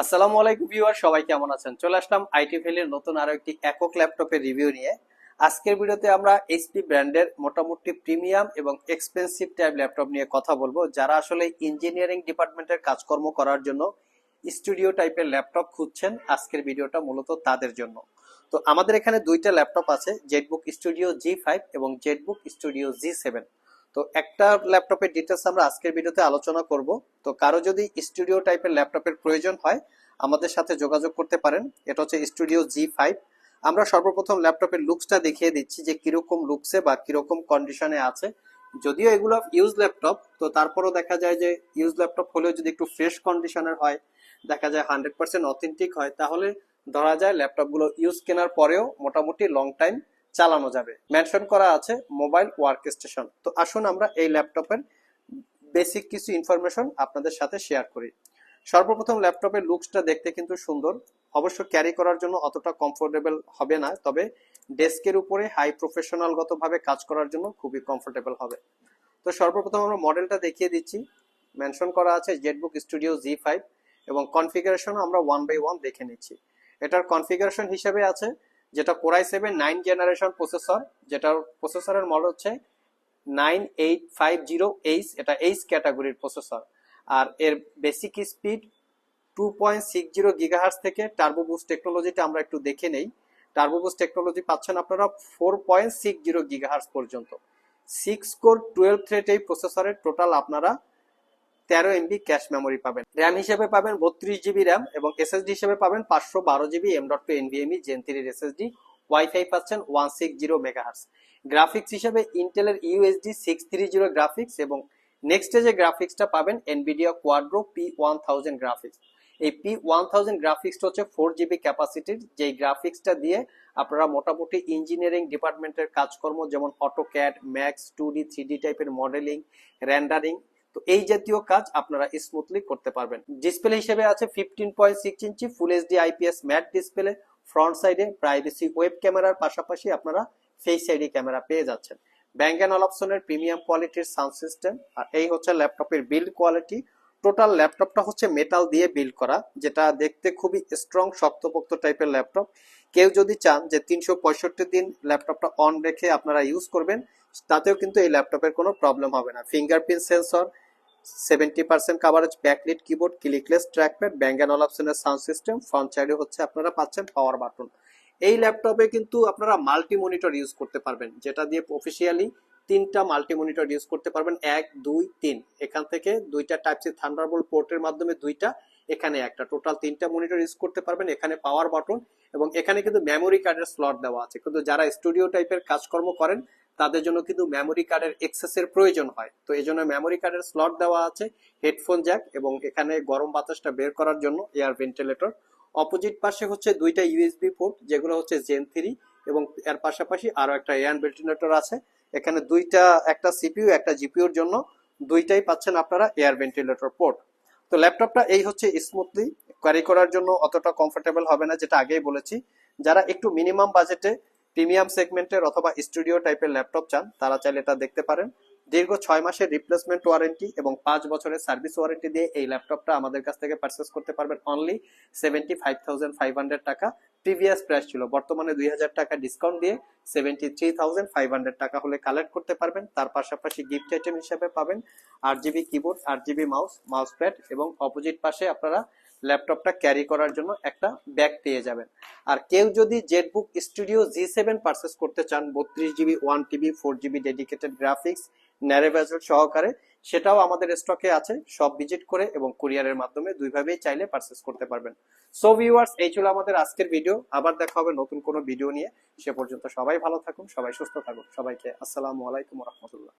আসসালামু আলাইকুম ভিউয়ার, সবাই কেমন আছেন? চলে আসলাম আইটি ভ্যালির নতুন আরও একটি একক ল্যাপটপের রিভিউ নিয়ে। আজকের ভিডিওতে আমরা এইচপি ব্র্যান্ডের মোটামুটি প্রিমিয়াম এবং এক্সপেন্সিভ টাইপ ল্যাপটপ নিয়ে কথা বলব, যারা আসলে ইঞ্জিনিয়ারিং ডিপার্টমেন্টের কাজকর্ম করার জন্য স্টুডিও টাইপের ল্যাপটপ খুঁজছেন আজকের ভিডিওটা মূলত তাদের জন্য। তো আমাদের এখানে দুইটা ল্যাপটপ আছে, জেটবুক স্টুডিও জি ফাইভ এবং জেটবুক স্টুডিও জি সেভেন। তো একটা ল্যাপটপের ডিটেলস আমরা আজকের ভিডিওতে আলোচনা করব। তো কারও যদি স্টুডিও টাইপের ল্যাপটপের প্রয়োজন হয়, আমাদের সাথে যোগাযোগ করতে পারেন। এটা হচ্ছে স্টুডিও জি ফাইভ আমরা সর্বপ্রথম ল্যাপটপের লুকসটা দেখিয়ে দিচ্ছি যে কীরকম লুকসে বা কীরকম কন্ডিশনে আছে। যদিও এগুলো ইউজ ল্যাপটপ, তো তারপরও দেখা যায় যে ইউজ ল্যাপটপ হলেও যদি একটু ফ্রেশ কন্ডিশনের হয়, দেখা যায় হান্ড্রেড পার্সেন্ট অথেন্টিক হয়, তাহলে ধরা যায় ল্যাপটপগুলো ইউজ কেনার পরেও মোটামুটি লং টাইম চালানো যাবে। মেনশন করা আছে মোবাইল ওয়ার্ক স্টেশন তো আসুন আমরা এই ল্যাপটপের বেসিক কিছু ইনফরমেশন আপনাদের সাথে শেয়ার করি। সর্বপ্রথম ল্যাপটপের লুকসটা দেখতে কিন্তু সুন্দর। অবশ্য ক্যারি করার জন্য অতটা কমফোর্টেবল হবে না, তবে ডেস্কের উপরে হাই প্রফেশনাল গতভাবে কাজ করার জন্য খুবই কমফোর্টেবল হবে। তো সর্বপ্রথম আমরা মডেলটা দেখিয়ে দিচ্ছি। মেনশন করা আছে জেটবুক স্টুডিও জি ফাইভ এবং কনফিগারেশন আমরা ওয়ান বাই ওয়ান দেখে নিচ্ছি। এটার কনফিগারেশন হিসেবে আছে যেটা core i seven nine generation processor, যেটার প্রসেসরের মডেল হচ্ছে nine eight five zero H, এটা এইচ ক্যাটাগরির প্রসেসর। আর এর basic speed two point six zero gigahertz থেকে টার্বো বুস্ট টেকনোলজিটা আমরা একটু দেখে নেই। টার্বো বুস্ট টেকনোলজি পাচ্ছেন আপনারা four point six zero gigahertz পর্যন্ত। সিক্স কোর টুয়েলভ থ্রেড এই প্রসেসরের টোটাল আপনারা তেরো এমবি ক্যাশ মেমোরি পাবেন। র্যাম হিসেবে পাবেন বত্রিশ জিবি র্যাম এবং এসএসডি হিসেবে পাবেন পাঁচশো বারো GB M dot two NVMe gen থ্রির এসএসডি ওয়াইফাই পাচ্ছেন one six zero megahertz graphics হিসেবে ইন্টেলের UHD six three zero graphics এবং নেক্সট যে গ্রাফিক্সটা পাবেন Nvidia Quadro P one thousand graphics এই পি ওয়ান থাউজেন্ড গ্রাফিক্সটা হচ্ছে ফোর জিবি ক্যাপাসিটির যেই গ্রাফিক্সটা দিয়ে আপনারা মোটামুটি ইঞ্জিনিয়ারিং ডিপার্টমেন্টের কাজকর্ম যেমন AutoCAD max two D three D টাইপের মডেলিং র্যান্ডারিং তো এই জাতীয় কাজ আপনারা স্মুথলি করতে পারবেন। ডিসপ্লে হিসেবে আছে fifteen point six inch full HD IPS matte display front সাইডে প্রাইভেসি ওয়েব ক্যামেরার পাশাপাশি আপনারা ফেস আইডি ক্যামেরা পেয়ে যাচ্ছেন। ব্যাঙ্ক অ্যান্ড অল অপশনের প্রিমিয়াম কোয়ালিটির সাউন্ড সিস্টেম আর এই হচ্ছে ল্যাপটপের বিল্ড কোয়ালিটি টোটাল ল্যাপটপটা হচ্ছে মেটাল দিয়ে বিল্ড করা, যেটা দেখতে খুবই স্ট্রং শক্তপোক্ত টাইপের ল্যাপটপ কেউ যদি চান যে তিনশো পঁয়ষট্টি দিন ল্যাপটপটা অন রেখে আপনারা ইউজ করবেন, তাতেও কিন্তু এই ল্যাপটপের কোনো প্রবলেম হবে না। Fingerprint sensor seventy percent coverage backlit keyboard clickless trackpad bang and অপশনের সাউন্ড সিস্টেম ফ্রন্ট সাইডে হচ্ছে আপনারা পাচ্ছেন পাওয়ার বাটন এই ল্যাপটপে কিন্তু আপনারা মাল্টি মনিটর ইউজ করতে পারবেন, যেটা দিয়ে অফিসিয়ালি তিনটা মাল্টি মনিটর ইউজ করতে পারবেন, এক, দুই, তিন। এখান থেকে দুইটা টাইপ সি থান্ডারবোল্ট পোর্টের মাধ্যমে দুইটা, এখানে একটা। টোটাল তিনটা মনিটর ইউজ করতে পারবেন, এখানে পাওয়ার বাটন এবং এখানে কিন্তু মেমোরি কার্ডের স্লট দেওয়া আছে। কিন্তু যারা স্টুডিও টাইপের কাজকর্ম করেন তাদের জন্য কিন্তু মেমোরি কার্ডের এক্সেসের প্রয়োজন হয়। তো এই জন্য মেমোরি কার্ডের স্লট দেওয়া আছে হেডফোন জ্যাক এবং এখানে গরম বাতাসটা বের করার জন্য এয়ার ভেন্টিলেটর অপোজিট পাশে হচ্ছে দুইটা ইউএসবি পোর্ট যেগুলো হচ্ছে জেন থ্রি এবং এর পাশাপাশি আরও একটা এয়ার ভেন্টিলেটর আছে। এখানে দুইটা, একটা সিপিউ একটা জিপিইউর জন্য দুইটাই পাচ্ছেন আপনারা এয়ার ভেন্টিলেটর পোর্ট তো ল্যাপটপটা এই হচ্ছে স্মুথলি ক্যারি করার জন্য অতটা কমফোর্টেবল হবে না, যেটা আগেই বলেছি। যারা একটু মিনিমাম বাজেটে প্রিমিয়াম সেগমেন্টের অথবা স্টুডিও টাইপের ল্যাপটপ চান, তারা চাইলে এটা দেখতে পারেন। দীর্ঘ ছয় মাসের রিপ্লেসমেন্ট ওয়ারেন্টি এবং পাঁচ বছরের সার্ভিস ওয়ারেন্টি দিয়ে এই ল্যাপটপটা আমাদের কাছ থেকে পারচেস করতে পারবেন only seventy five thousand five hundred টাকা। প্রিভিয়াস প্রাইস ছিল, বর্তমানে দুই হাজার টাকা ডিসকাউন্ট দিয়ে seventy three thousand five hundred টাকা হলে কালেক্ট করতে পারবেন। তার পাশাপাশি গিফট আইটেম হিসেবে পাবেন আট জিবি কিবোর্ড আট জিবি মাউস মাউস প্যাড এবং অপোজিট পাশে আপনারা ল্যাপটপটা ক্যারি করার জন্য একটা ব্যাগ পেয়ে যাবেন। আর কেউ যদি ZBook studio G seven purchase করতে চান, বত্রিশ GB one TB four GB dedicated graphics ন্যারেভাজল সহকারে, সেটাও আমাদের স্টকে আছে, সব ভিজিট করে এবং কুরিয়ারের মাধ্যমে দুইভাবেই চাইলে পারচেস করতে পারবেন। সো ভিউয়ার্স এই ছিল আমাদের আজকের ভিডিও আবার দেখা হবে নতুন কোনো ভিডিও নিয়ে। সে পর্যন্ত সবাই ভালো থাকুন, সবাই সুস্থ থাকুন। সবাইকে আসসালামু আলাইকুম রহমতুল্লাহ।